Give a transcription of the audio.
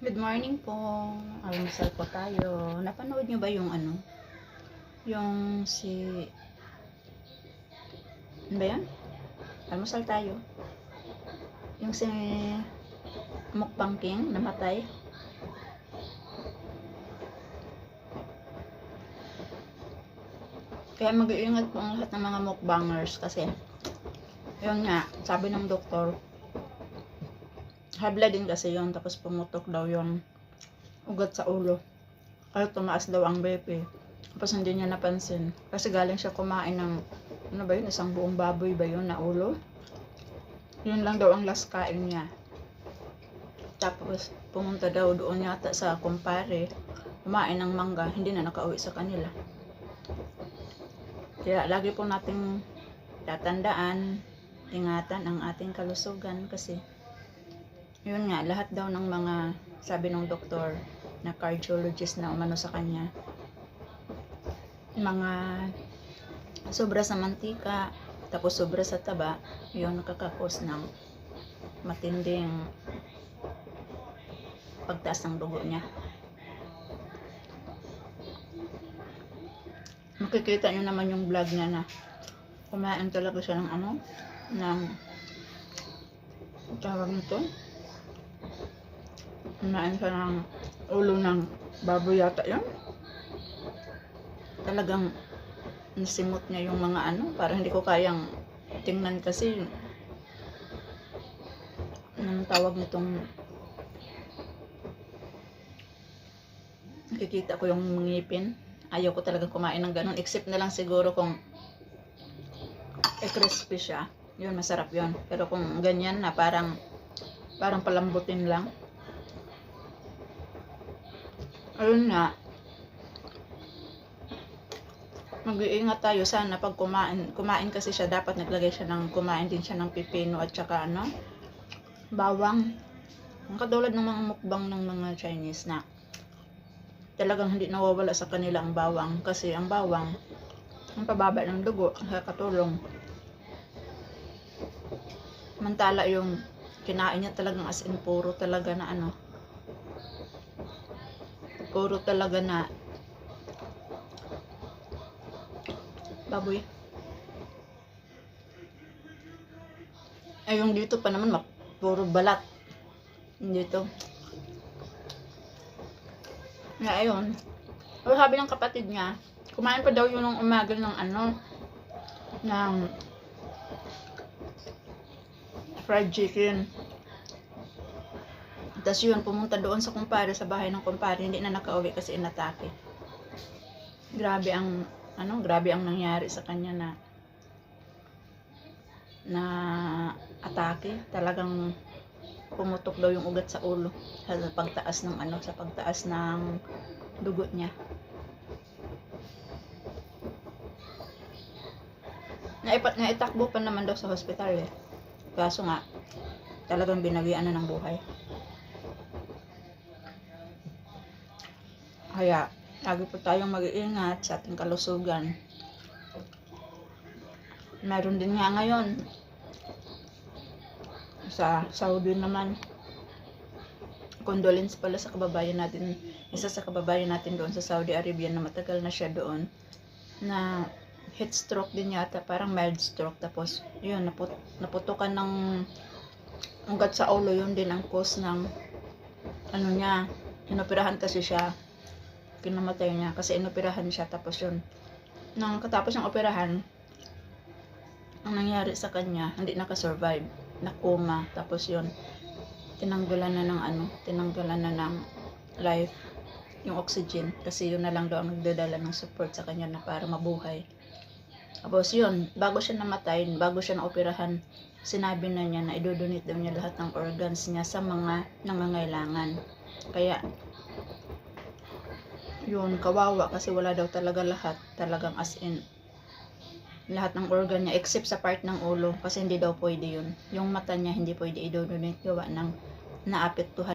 Good morning po. Almusal po tayo. Napanood niyo ba yung ano? Yung si... Ano ba yan? Almusal tayo. Yung si Mukbang King namatay. Kaya mag-iingat po ang lahat ng mga mukbangers kasi yun nga, sabi ng doktor, habla din kasi yun tapos pumutok daw yung ugat sa ulo. Kaya tumaas daw ang BP tapos hindi niya napansin. Kasi galing siya kumain ng ano ba yun isang buong baboy ba yun na ulo? Yun lang daw ang last kain niya. Tapos pumunta daw doon yata sa kumpare kumain ng mangga hindi na nakauwi sa kanila. Kaya lagi po nating tatandaan ingatan ang ating kalusugan kasi yun nga, lahat daw ng mga sabi ng doktor na cardiologist na umano sa kanya mga sobra sa mantika tapos sobra sa taba yun nakakakos ng matinding pagtaas ng dugo niya. Makikita nyo naman yung vlog niya na kumain talaga siya ng ano ng tawag nito kumain siya ng ulo ng baboy yata yun. Talagang nasimot niya yung mga ano para hindi ko kayang tingnan kasi anong tawag nitong nakikita ko yung ngipin. Ayaw ko talaga kumain ng ganun. Except na lang siguro kung eh crispy siya. Yun masarap yun. Pero kung ganyan na parang parang palambutin lang ayun nga mag-iingat tayo sana pag kumain. Kumain kasi siya dapat naglagay siya ng kumain din siya ng pipino at saka ano bawang. Ang katulad ng mga mukbang ng mga Chinese na talagang hindi nawawala sa kanila ang bawang kasi ang bawang ang pababa ng dugo nakakatulong mantala yung kinain niya talagang as in puro talaga na ano puro talaga na baboy. Ay yung dito pa naman ma- puro balat. Dito. Na ayun. Sabi ng kapatid niya kumain pa daw yun ng umaga ng ano ng fried chicken tapos yun, pumunta doon sa kumpare, sa bahay ng kumpare, hindi na nakauwi kasi inatake. Grabe ang, ano, grabe ang nangyari sa kanya na, na atake. Talagang pumutok daw yung ugat sa ulo sa pagtaas ng ano, sa pagtaas ng dugo niya. Naipat, naitakbo pa naman daw sa hospital eh. Kaso nga, talagang binawian na ng buhay. Kaya, lagi po tayong mag-iingat sa ating kalusugan. Meron din nga ngayon, sa Saudi naman, condolence pala sa kababayan natin, isa sa kababayan natin doon sa Saudi Arabia na matagal na siya doon, na heat stroke din yata, parang mild stroke, tapos, yun, naput naputukan ng ugat sa ulo, yun din ang cause ng, ano niya, inoperahan kasi siya, kinamatay niya kasi inoperahan siya tapos yun. Nang katapos ng operahan ang nangyari sa kanya hindi nakasurvive. Nakoma tapos yun. Tinanggalan na ng ano tinanggalan na ng life yung oxygen kasi yun na lang daw ang nagdadala ng support sa kanya na para mabuhay. Tapos yun bago siya namatay bago siya naoperahan sinabi na niya na idodonate daw niya lahat ng organs niya sa mga nangangailangan. Kaya yun, kawawa kasi wala daw talaga lahat, talagang as in lahat ng organ niya except sa part ng ulo kasi hindi daw pwede yun. Yung mata niya hindi pwede i-donate gawa ng naapektuhan